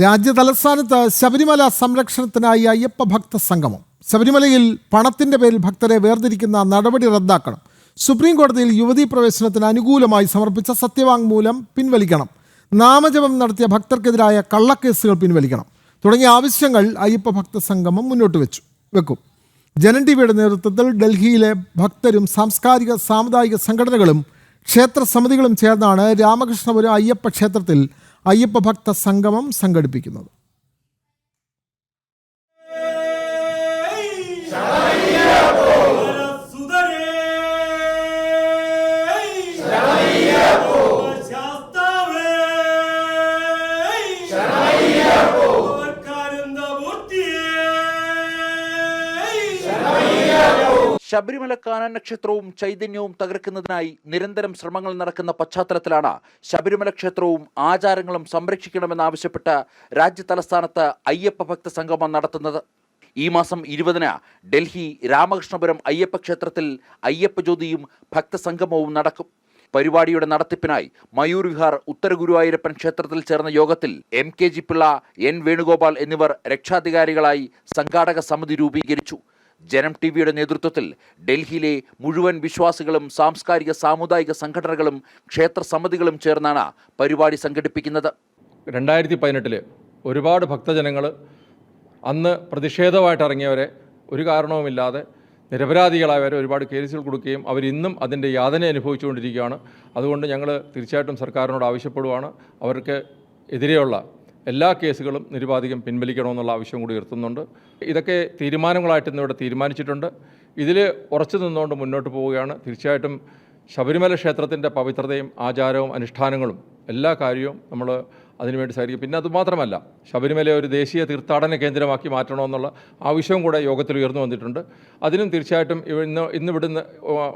രാജ്യ തലസ്ഥാനത്ത് ശബരിമല സംരക്ഷണത്തിനായി അയ്യപ്പ ഭക്ത സംഗമം. ശബരിമലയിൽ പണത്തിന്റെ പേരിൽ ഭക്തരെ വേർതിരിക്കുന്ന നടപടി റദ്ദാക്കണം. സുപ്രീം കോടതിയിൽ യുവതീ പ്രവേശനത്തിന് അനുകൂലമായി സമർപ്പിച്ച സത്യവാങ്മൂലം പിൻവലിക്കണം. നാമജപം നടത്തിയ ഭക്തർക്കെതിരായ കള്ളക്കേസുകൾ പിൻവലിക്കണം. തുടങ്ങിയ ആവശ്യങ്ങൾ അയ്യപ്പ ഭക്ത സംഗമം മുന്നോട്ട് വെച്ചു വെക്കും. ജനൻ ടിവിയുടെ നേതൃത്വത്തിൽ ഡൽഹിയിലെ ഭക്തരും സാംസ്കാരിക സാമുദായിക സംഘടനകളും ക്ഷേത്ര സമിതികളും ചേർന്നാണ് രാമകൃഷ്ണപുരം അയ്യപ്പ ക്ഷേത്രത്തിൽ അയ്യപ്പ ഭക്ത സംഗമം സംഘടിപ്പിക്കുന്നത്. ശാസ്താവേ ശബരിമല കാനന നക്ഷത്രവും ചൈതന്യവും തകർക്കുന്നതിനായി നിരന്തരം ശ്രമങ്ങൾ നടക്കുന്ന പശ്ചാത്തലത്തിലാണ് ശബരിമല ക്ഷേത്രവും ആചാരങ്ങളും സംരക്ഷിക്കണമെന്നാവശ്യപ്പെട്ട് രാജ്യ തലസ്ഥാനത്ത് അയ്യപ്പ ഭക്ത സംഗമം നടത്തുന്നത്. ഈ മാസം ഇരുപതിന് ഡൽഹി രാമകൃഷ്ണപുരം അയ്യപ്പ ക്ഷേത്രത്തിൽ അയ്യപ്പ ജ്യോതിയും ഭക്തസംഗമവും നടക്കും. പരിപാടിയുടെ നടത്തിപ്പിനായി മയൂർ വിഹാർ ഉത്തര ഗുരുവായൂരപ്പൻ ക്ഷേത്രത്തിൽ ചേർന്ന യോഗത്തിൽ M K G Pillai N Venugopal എന്നിവർ രക്ഷാധികാരികളായി സംഘാടക സമിതി രൂപീകരിച്ചു. ജനം ടി വിയുടെ നേതൃത്വത്തിൽ ഡൽഹിയിലെ മുഴുവൻ വിശ്വാസികളും സാംസ്കാരിക സാമുദായിക സംഘടനകളും ക്ഷേത്ര സമിതികളും ചേർന്നാണ് പരിപാടി സംഘടിപ്പിക്കുന്നത്. രണ്ടായിരത്തി പതിനെട്ടിൽ ഒരുപാട് ഭക്തജനങ്ങൾ അന്ന് പ്രതിഷേധമായിട്ട് ഇറങ്ങിയവരെ ഒരു കാരണവുമില്ലാതെ നിരപരാധികളായവരെ ഒരുപാട് കേസുകൾ കൊടുക്കുകയും അവർ ഇന്നും അതിന്റെ യാതന അനുഭവിച്ചുകൊണ്ടിരിക്കുകയാണ്. അതുകൊണ്ട് ഞങ്ങൾ തീർച്ചയായിട്ടും സർക്കാരിനോട് ആവശ്യപ്പെടുവാണ്. അവർക്ക് എതിരെയുള്ള എല്ലാ കേസുകളും നിരുപാധികം പിൻവലിക്കണമെന്നുള്ള ആവശ്യം കൂടി ഉയർത്തുന്നുണ്ട്. ഇതൊക്കെ തീരുമാനങ്ങളായിട്ട് ഇന്നിവിടെ തീരുമാനിച്ചിട്ടുണ്ട്. ഇതിൽ ഉറച്ചു നിന്നുകൊണ്ട് മുന്നോട്ട് പോവുകയാണ്. തീർച്ചയായിട്ടും ശബരിമല ക്ഷേത്രത്തിന്റെ പവിത്രതയും ആചാരവും അനുഷ്ഠാനങ്ങളും എല്ലാ കാര്യവും നമ്മൾ അതിനുവേണ്ടി സഹകരിക്കും. പിന്നെ അതുമാത്രമല്ല ശബരിമല ഒരു ദേശീയ തീർത്ഥാടന കേന്ദ്രമാക്കി മാറ്റണമെന്നുള്ള ആവശ്യവും കൂടെ യോഗത്തിൽ ഉയർന്നു വന്നിട്ടുണ്ട്. അതിനും തീർച്ചയായിട്ടും ഇന്ന് ഇന്ന് ഇവിടുന്ന്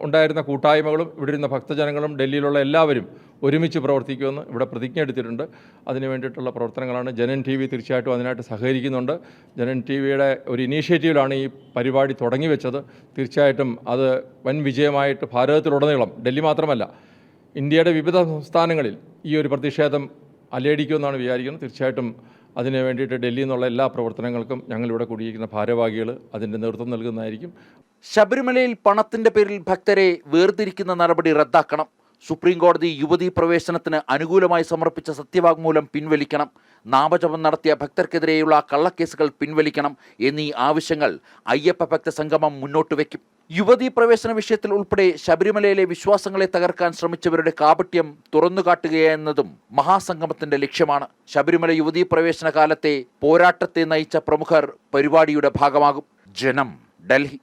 ഉണ്ടായിരുന്ന കൂട്ടായ്മകളും ഇവിടെ ഇരുന്ന ഭക്തജനങ്ങളും ഡൽഹിയിലുള്ള എല്ലാവരും ഒരുമിച്ച് പ്രവർത്തിക്കുമെന്ന് ഇവിടെ പ്രതിജ്ഞ എടുത്തിട്ടുണ്ട്. അതിന് വേണ്ടിയിട്ടുള്ള പ്രവർത്തനങ്ങളാണ് ജനൻ ടി വി തീർച്ചയായിട്ടും അതിനായിട്ട് സഹകരിക്കുന്നുണ്ട്. ജനൻ ടി വിയുടെ ഒരു ഇനീഷ്യേറ്റീവിലാണ് ഈ പരിപാടി തുടങ്ങി വെച്ചത്. തീർച്ചയായിട്ടും അത് വൻ വിജയമായിട്ട് ഭാരതത്തിലുടനീളം ഡൽഹി മാത്രമല്ല ഇന്ത്യയുടെ വിവിധ സംസ്ഥാനങ്ങളിൽ ഈ ഒരു പ്രതിഷേധം അലയടിക്കുമെന്നാണ് വിചാരിക്കുന്നത് തീർച്ചയായിട്ടും അതിന് വേണ്ടിയിട്ട് ഡൽഹിയിൽ നിന്നുള്ള എല്ലാ പ്രവർത്തനങ്ങൾക്കും ഞങ്ങളിവിടെ കൂടിയിരിക്കുന്ന ഭാരവാഹികൾ അതിന്റെ നേതൃത്വം നൽകുന്നതായിരിക്കും. ശബരിമലയിൽ പണത്തിന്റെ പേരിൽ ഭക്തരെ വേർതിരിക്കുന്ന നടപടി റദ്ദാക്കണം. സുപ്രീം കോടതി യുവതീ പ്രവേശനത്തിന് അനുകൂലമായി സമർപ്പിച്ച സത്യവാങ്മൂലം പിൻവലിക്കണം. നാമജപം നടത്തിയ ഭക്തർക്കെതിരെയുള്ള കള്ളക്കേസുകൾ പിൻവലിക്കണം എന്നീ ആവശ്യങ്ങൾ അയ്യപ്പ ഭക്ത സംഗമം മുന്നോട്ട് വയ്ക്കും. യുവതീ പ്രവേശന വിഷയത്തിൽ ഉൾപ്പെടെ ശബരിമലയിലെ വിശ്വാസങ്ങളെ തകർക്കാൻ ശ്രമിച്ചവരുടെ കാപട്യം തുറന്നുകാട്ടുകയെന്നതും മഹാസംഗമത്തിന്റെ ലക്ഷ്യമാണ്. ശബരിമല യുവതീ പ്രവേശന കാലത്തെ പോരാട്ടത്തെ നയിച്ച പ്രമുഖർ പരിപാടിയുടെ ഭാഗമാകും. ജനം ഡൽഹി.